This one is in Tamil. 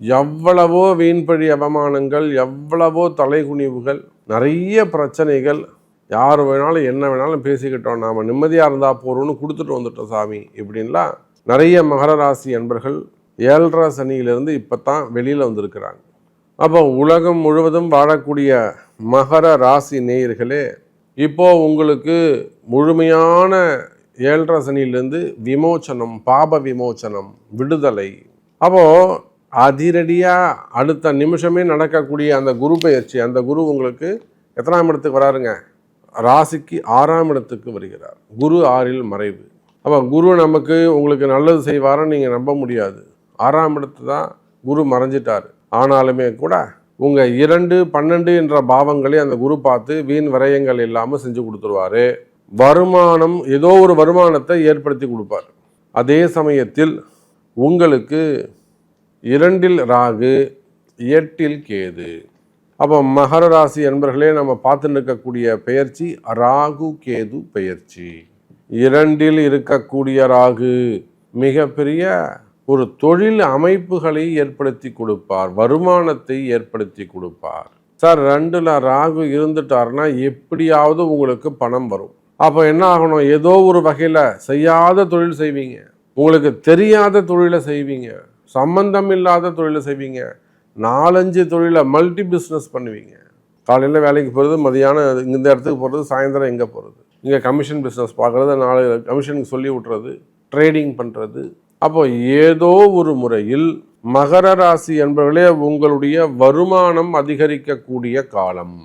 எவ்வளவோ வீண்பழி அவமானங்கள் எவ்வளவோ தலைகுனிவுகள் நிறைய பிரச்சனைகள். யார் வேணாலும் என்ன வேணாலும் பேசிக்கிட்டோம். நாம் நிம்மதியாக இருந்தால் போகிறோம்னு கொடுத்துட்டு வந்துட்டோம் சாமி இப்படின்லாம் நிறைய மகர ராசி அன்பர்கள் ஏழரை சனியிலிருந்து இப்போ தான் வெளியில் வந்திருக்கிறாங்க. அப்போ உலகம் முழுவதும் வாழக்கூடிய மகர ராசி நேயர்களே இப்போ உங்களுக்கு முழுமையான ஏழரை சனியிலிருந்து விமோச்சனம் பாப விமோச்சனம் விடுதலை. அப்போ அதிரடியாக அடுத்த நிமிஷமே நடக்கக்கூடிய அந்த குரு பயிற்சி அந்த குரு உங்களுக்கு எத்தனாம் இடத்துக்கு வராருங்க? ராசிக்கு ஆறாம் இடத்துக்கு வருகிறார். குரு ஆறில் மறைவு. அப்போ குரு நமக்கு உங்களுக்கு நல்லது செய்வாருன்னு நீங்கள் நம்ப முடியாது. ஆறாம் இடத்து தான் குரு மறைஞ்சிட்டார். ஆனாலுமே கூட உங்கள் இரண்டு பன்னெண்டு என்ற பாவங்களை அந்த குரு பார்த்து வீண் விரயங்கள் இல்லாமல் செஞ்சு கொடுத்துருவாரு. வருமானம் ஏதோ ஒரு வருமானத்தை ஏற்படுத்தி கொடுப்பார். அதே சமயத்தில் உங்களுக்கு இரண்டில் ராகு எட்டில் கேது. அப்போ மகர ராசி என்பர்களே நம்ம பார்த்துட்டு இருக்கக்கூடிய பெயர்ச்சி ராகு கேது பெயர்ச்சி. இரண்டில் இருக்கக்கூடிய ராகு மிகப்பெரிய ஒரு தொழில் அமைப்புகளை ஏற்படுத்தி கொடுப்பார் வருமானத்தை ஏற்படுத்தி கொடுப்பார். சார் ரெண்டுல ராகு இருந்துட்டாருன்னா எப்படியாவது உங்களுக்கு பணம் வரும். அப்போ என்ன ஆகணும்? ஏதோ ஒரு வகையில் செய்யாத தொழில் செய்வீங்க. உங்களுக்கு தெரியாத தொழிலை செய்வீங்க. சம்பந்தம் இல்லாத தொழிலை செய்வீங்க. நாலஞ்சு தொழிலை மல்டி பிஸ்னஸ் பண்ணுவீங்க. காலையில் வேலைக்கு போகிறது மதியானம் இந்த இடத்துக்கு போகிறது சாயந்தரம் எங்கே போகிறது இங்கே கமிஷன் பிஸ்னஸ் பார்க்குறது நாலு கமிஷனுக்கு சொல்லி விட்றது ட்ரேடிங் பண்ணுறது அப்போ ஏதோ ஒரு முறையில் மகர ராசி என்பவர்களே உங்களுடைய வருமானம் அதிகரிக்கக்கூடிய காலம்.